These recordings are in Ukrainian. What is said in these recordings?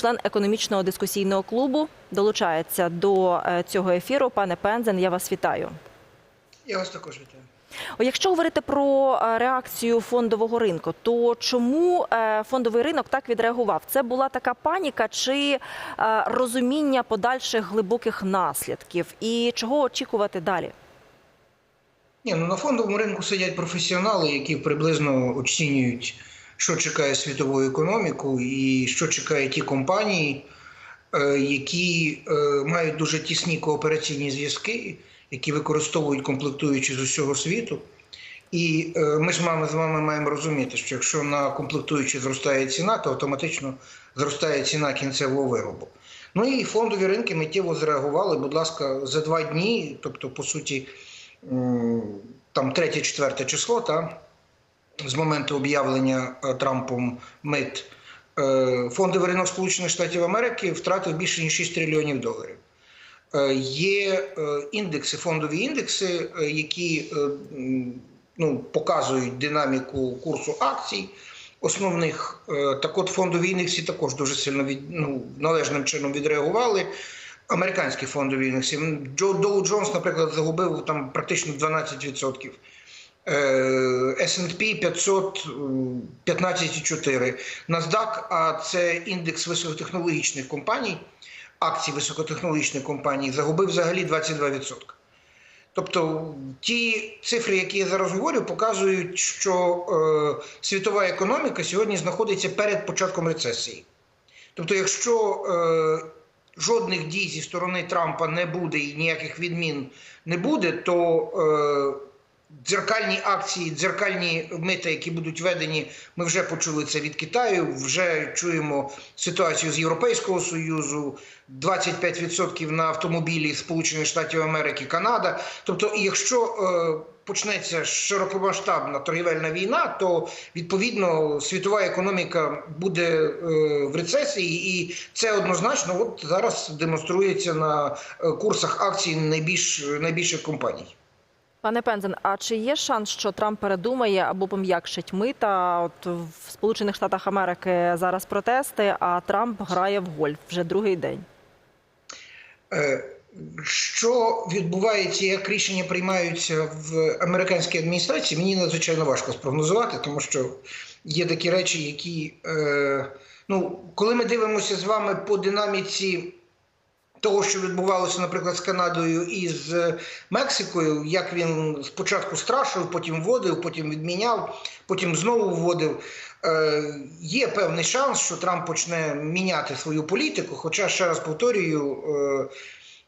член економічного дискусійного клубу, долучається до е, цього ефіру. Пане Пензен, я вас вітаю. Я вас також вітаю. Якщо говорити про е, реакцію фондового ринку, то чому е, фондовий ринок так відреагував? Це була така паніка чи розуміння подальших глибоких наслідків? І чого очікувати далі? Ні, ну на фондовому ринку сидять професіонали, які приблизно оцінюють, що чекає світову економіку і що чекає ті компанії, е, які е, мають дуже тісні коопераційні зв'язки, які використовують комплектуючі з усього світу. І е, ми ж мами з вами маємо розуміти, що якщо на комплектуючі зростає ціна, то автоматично зростає ціна кінцевого виробу. Ну і фондові ринки миттєво зреагували, будь ласка, за два дні, тобто, по суті, там 3-4 число, та, з моменту об'явлення е, Трампом мит, е, фондовий ринок Сполучених Штатів Америки втратив більше ніж 6 трильйонів доларів. Е, Є індекси, фондові індекси, які ну, показують динаміку курсу акцій. Основних так от фондові індекси також дуже сильно від, ну, належним чином відреагували. Американські фондові індекси. Джо Доу Джонс, наприклад, загубив там практично 12%. S&P 500 15,4. NASDAQ, це індекс високотехнологічних компаній, акцій високотехнологічних компаній, загубив взагалі 22%. Тобто ті цифри, які я зараз говорю, показують, що е, світова економіка сьогодні знаходиться перед початком рецесії. Тобто, якщо е, жодних дій зі сторони Трампа не буде і ніяких відмін не буде, то е, дзеркальні акції, дзеркальні мита, які будуть введені, ми вже почули це від Китаю. Вже чуємо ситуацію з Європейського союзу, 25% на автомобілі Сполучених Штатів Америки, Канада. Тобто, якщо е, почнеться широкомасштабна торгівельна війна, то відповідно світова економіка буде е, в рецесії, і це однозначно от зараз демонструється на е, курсах акцій найбільш найбільших компаній. Пане Пензен, а чи є шанс, що Трамп передумає або пом'якшить мита? От в Сполучених Штатах Америки зараз протести, а Трамп грає в гольф вже другий день. Е, Що відбувається, як рішення приймаються в американській адміністрації, мені надзвичайно важко спрогнозувати, тому що є такі речі, які е, ну, коли ми дивимося з вами по динаміці. Того, що відбувалося, наприклад, з Канадою і з Мексикою, як він спочатку страшив, потім вводив, потім відміняв, потім знову вводив. Е, є певний шанс, що Трамп почне міняти свою політику. Хоча, ще раз повторюю, е,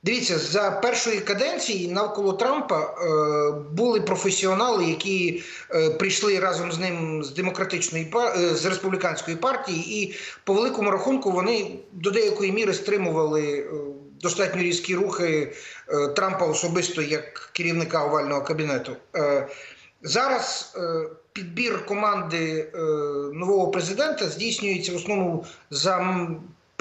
дивіться, за першої каденції навколо Трампа е, були професіонали, які е, прийшли разом з ним з демократичної пар- е, з республіканської партії, і по великому рахунку вони до деякої міри стримували е, достатньо різкі рухи е, Трампа особисто як керівника овального кабінету. Е, Зараз е, підбір команди е, нового президента здійснюється в основному за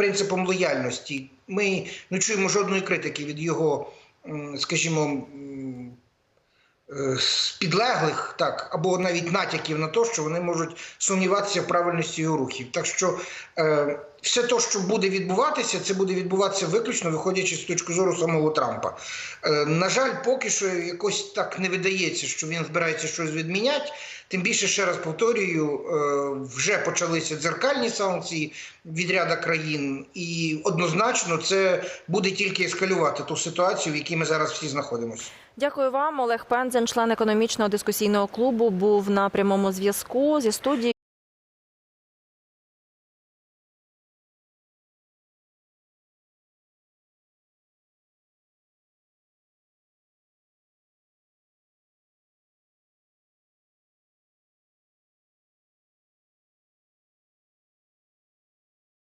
принципом лояльності. Ми не чуємо жодної критики від його, скажімо, е, підлеглих, так, або навіть натяків на те, що вони можуть сумніватися в правильності його рухів. Так що е, все те, що буде відбуватися, це буде відбуватися виключно виходячи з точки зору самого Трампа. Е, на жаль, поки що якось так не видається, що він збирається щось відміняти. Тим більше, ще раз повторюю, е, вже почалися дзеркальні санкції від ряда країн, і однозначно це буде тільки ескалювати ту ситуацію, в якій ми зараз всі знаходимося. Дякую вам. Олег Пензен, член економічного дискусійного клубу, був на прямому зв'язку зі студією.